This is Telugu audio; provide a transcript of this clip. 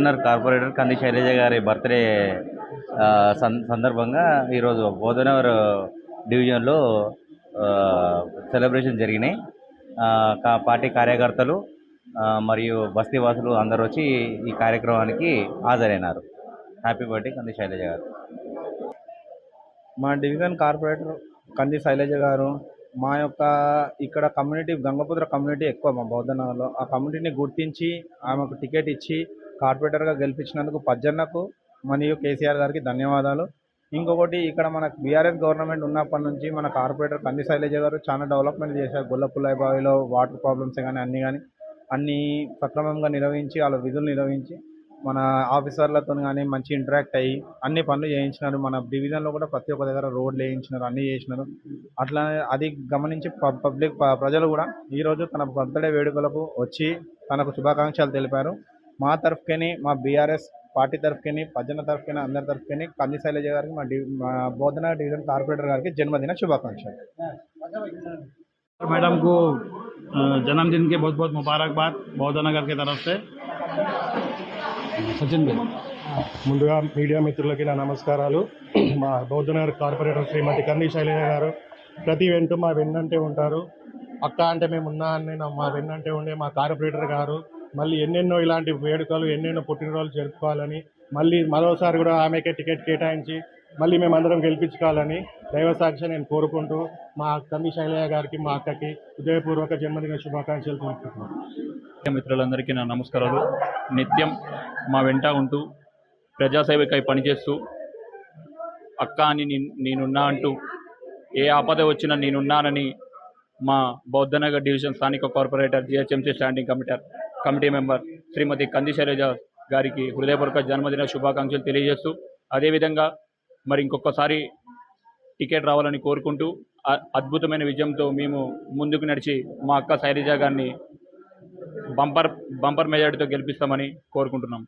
గవర్నర్ కార్పొరేటర్ కంది శైలజ గారి బర్త్డే సందర్భంగా ఈరోజు బోధనవర్ డివిజన్లో సెలబ్రేషన్ జరిగినాయి. కా- పార్టీ కార్యకర్తలు మరియు బస్తీవాసులు అందరూ వచ్చి ఈ కార్యక్రమానికి హాజరైనారు. హ్యాపీ బర్త్డే కంది శైలజ గారు. మా డివిజన్ కార్పొరేటర్ కంది శైలజ గారు మా యొక్క ఇక్కడ కమ్యూనిటీ గంగపుత్ర కమ్యూనిటీ ఎక్కువ మా బౌద్ధనగర్లో ఆ కమ్యూనిటీని గుర్తించి ఆమెకు టికెట్ ఇచ్చి కార్పొరేటర్గా గెలిపించినందుకు పజ్జన్నకు మరియు కేసీఆర్ గారికి ధన్యవాదాలు. ఇంకొకటి ఇక్కడ మన బీఆర్ఎస్ గవర్నమెంట్ ఉన్నప్పటి నుంచి మన కార్పొరేటర్ కంది శైలజ గారు చాలా డెవలప్మెంట్ చేశారు. గొల్లపుల్లై బావిలో వాటర్ ప్రాబ్లమ్స్ కానీ అన్నీ కానీ అన్నీ సక్రమంగా నిర్వహించి వాళ్ళ విధులు నిర్వహించి మన ఆఫీసర్లతో కానీ మంచి ఇంటరాక్ట్ అయ్యి అన్ని పనులు చేయించినారు. మన డివిజన్లో కూడా ప్రతి ఒక్క దగ్గర రోడ్లు వేయించినారు అన్నీ చేసినారు. అట్లా అది గమనించి ప- పబ్లిక్ ప్రజలు కూడా ఈరోజు తన బర్త్డే వేడుకలకు వచ్చి తనకు శుభాకాంక్షలు తెలిపారు. మా తరఫుకని మా బీఆర్ఎస్ పార్టీ తరఫుకని పజ్జన తరఫుకని అందరి తరఫుకని కంది శైలజ గారికి మా డి మా బోధన డివిజన్ కార్పొరేటర్ గారికి జన్మదిన శుభాకాంక్షలు मैडम को अ, जन्मदिन के बहुत बहुत मुबारकबाद बौद्ध नगर की तरफ से सचिन भाई ముందుగా మీడియా మిత్రులకి నా నమస్కారాలు మా బౌద్ధనగర్ కార్పొరేటర్ శ్రీమతి కంది శైలజ గారు ప్రతి వెంట మా వెన్నంటే ఉంటారు అక్క అంటే మేము ఉన్నా అని నా- మా వెన్నంటే ఉండే మా కార్పొరేటర్ గారు మళ్ళీ ఎన్నెన్నో ఇలాంటి వేడుకలు ఎన్నెన్నో పుట్టినరోజులు జరుపుకోవాలని మళ్ళీ మరోసారి కూడా ఆమెకే టికెట్ కేటాయించి మళ్ళీ మేమందరం గెలిపించుకోవాలని దైవ సాక్షి నేను కోరుకుంటూ మా తమ్మి శైలయ్య గారికి మా అక్కకి హృదయపూర్వక జన్మదిన శుభాకాంక్షలు కోరుకుంటున్నాను మిత్రులందరికీ నా నమస్కారాలు. నిత్యం మా వెంట ఉంటూ ప్రజాసేవకై పనిచేస్తూ అక్క అని నేనున్నా అంటూ ఏ ఆపద వచ్చినా నేనున్నానని మా బౌద్ధనగర్ డివిజన్ స్థానిక corporator GHMC standing committee committee member Shrimati Kandi Shailaja గారికి హృదయపూర్వక జన్మదిన శుభాకాంక్షలు తెలియజేస్తూ అదేవిధంగా మరి ఇంకొకసారి టికెట్ రావాలని కోరుకుంటూ అ- అద్భుతమైన విజయంతో మేము ముందుకు నడిచి మా అక్క శైలజ గారిని బంపర్ బంపర్ మెజార్టీతో గెలిపిస్తామని కోరుకుంటున్నాం.